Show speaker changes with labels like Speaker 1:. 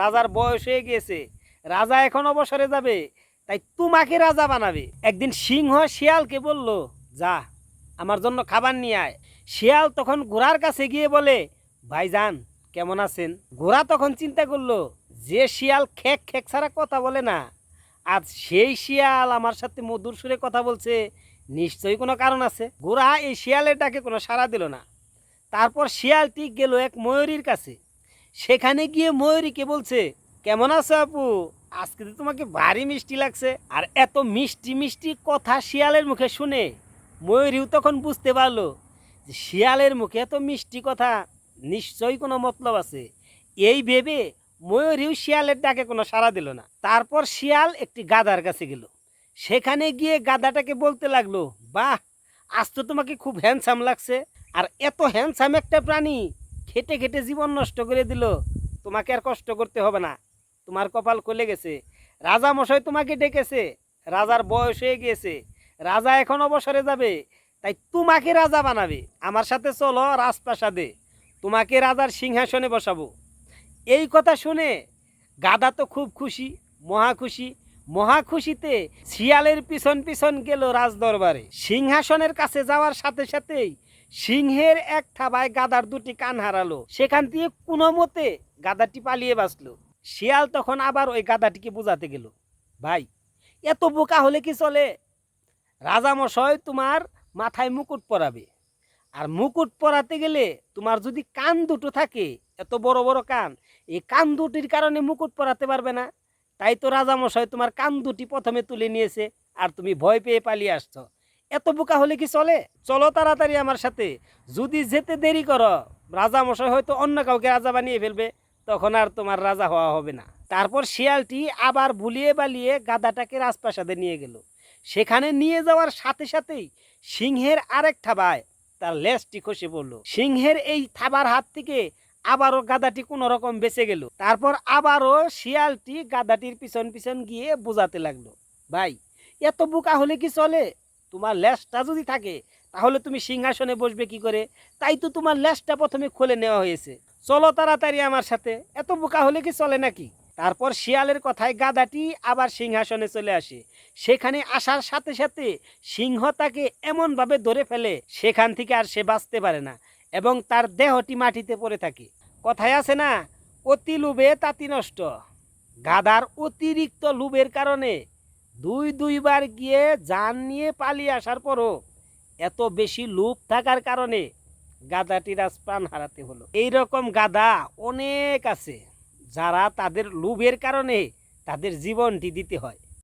Speaker 1: রাজার বয়স হয়ে গিয়েছে। রাজা এখন অবসরে যাবে। তাই তোমাকে রাজা বানাবে। একদিন সিংহ শিয়ালকে বলল, যা, আমার জন্য খাবার নিয়ে আয়। শিয়াল তখন ঘোড়ার কাছে গিয়ে বলে, ভাইজান, কেমন আছেন? ঘোড়া তখন চিন্তা করল, যে শিয়াল খেক খেক ছাড়া কথা বলে না, আজ সেই শিয়াল আমার সাথে মধুর সুরে কথা বলছে। নিশ্চয়ই কোনো কারণ আছে? ঘোড়া এই শিয়ালের ডাকে কোনো সাড়া দিল না। তারপর শিয়ালটি গেল এক ময়ূরীর কাছে। সেখানে গিয়ে ময়ূরীকে বলছে, কেমন আছো আপু? আজকে তো তোমাকে ভারী মিষ্টি লাগছে। আর এত মিষ্টি মিষ্টি কথা শিয়ালের মুখে শুনে ময়ূরীও তখন বুঝতে পারল যে শিয়ালের মুখে এত মিষ্টি কথা নিশ্চয়ই কোনো মতলব আছে। এই ভেবে ময়ূরীও শিয়ালের ডাকে কোনো সাড়া দিল না। তারপর শিয়াল একটি গাদার কাছে গেল। সেখানে গিয়ে গাদাটাকে বলতে লাগল, বাহ, আজ তো তোমাকে খুব হ্যান্ডসাম লাগছে। আর এত হ্যান্ডসাম একটা প্রাণী খেটে খেটে জীবন নষ্ট করে দিল। তোমাকে আর কষ্ট করতে হবে না। তোমার কপাল খুলে গেছে। রাজা মশাই তোমাকে ডেকেছে। রাজার বয়স হয়ে গিয়েছে। রাজা এখন অবসরে যাবে। তাই তোমাকে রাজা বানাবে। আমার সাথে চলো রাজপ্রাসাদে। তোমাকে রাজার সিংহাসনে বসাবো। এই কথা শুনে গাদা তো খুব খুশি, মহা খুশি। মহা খুশিতে শিয়ালের পিছন পিছন গেল রাজদরবারে। সিংহাসনের কাছে যাওয়ার সাথে সাথেই সিংহের এক থাবায় গাদার দুটি কান হারালো। সেখান দিয়ে কোনো মতে গাদাটি পালিয়ে বাঁচলো। শিয়াল তখন আবার ওই গাদাটিকে বোঝাতে গেল, ভাই, এত বোকা হলে কি চলে? রাজামশাই তোমার মাথায় মুকুট পরাবে। আর মুকুট পরাতে গেলে তোমার যদি কান দুটো থাকে, এত বড় বড় কান, এই কান দুটির কারণে মুকুট পরাতে পারবে না। তাই তো রাজামশাই তোমার কান দুটি প্রথমে তুলে নিয়েছে, আর তুমি ভয় পেয়ে পালিয়ে আসছো। এত বোকা হলে কি চলে? চলো তাড়াতাড়ি আমার সাথে। যদি যেতে দেরি করো, রাজামশাই হয়তো অন্য কাউকে রাজা বানিয়ে ফেলবে। তখন আর তোমার রাজা হওয়া হবে না। তারপর শিয়ালটি আবার বুলিয়ে বালিয়ে গাদাটাকে রাজপ্রাসাদে নিয়ে গেল। সেখানে নিয়ে যাওয়ার সাথে সাথেই সিংহের আরেক থাবায় তার লেজটি খসে পড়ল। সিংহের এই থাবার হাত থেকে আবারও গাদাটি কোনো রকম বেঁচে গেল। তারপর আবারও শিয়ালটি গাদাটির পিছন পিছন গিয়ে বোঝাতে লাগল, ভাই, এত বোকা হলে কি চলে? তোমার লেজটা যদি থাকে, তাহলে তুমি সিংহাসনে বসবে কি করে? তাই তো তোমার লেজটা প্রথমে খুলে নেওয়া হয়েছে। চলো তাড়াতাড়ি আমার সাথে। এত বোকা হলে কি চলে নাকি? তারপর শিয়ালের কথায় গাদাটি আবার সিংহাসনে চলে আসে। সেখানে আসার সাথে সাথে সিংহ তাকে এমনভাবে ধরে ফেলে, সেখান থেকে আর সে বাঁচতে পারে না এবং তার দেহটি মাটিতে পড়ে থাকে। কথায় আছে না, অতি লোভে তাঁতি নষ্ট। গাদার অতিরিক্ত লোভের কারণে দুই দুইবার গিয়ে যান নিয়ে পালিয়ে আসার পরও এত বেশি লোভ থাকার কারণে গাদাটি রাজপ্রাণ হারাতে হলো। এই রকম গাদা অনেক আছে যারা তাদের লোভের কারণে তাদের জীবনটি দিতে হয়।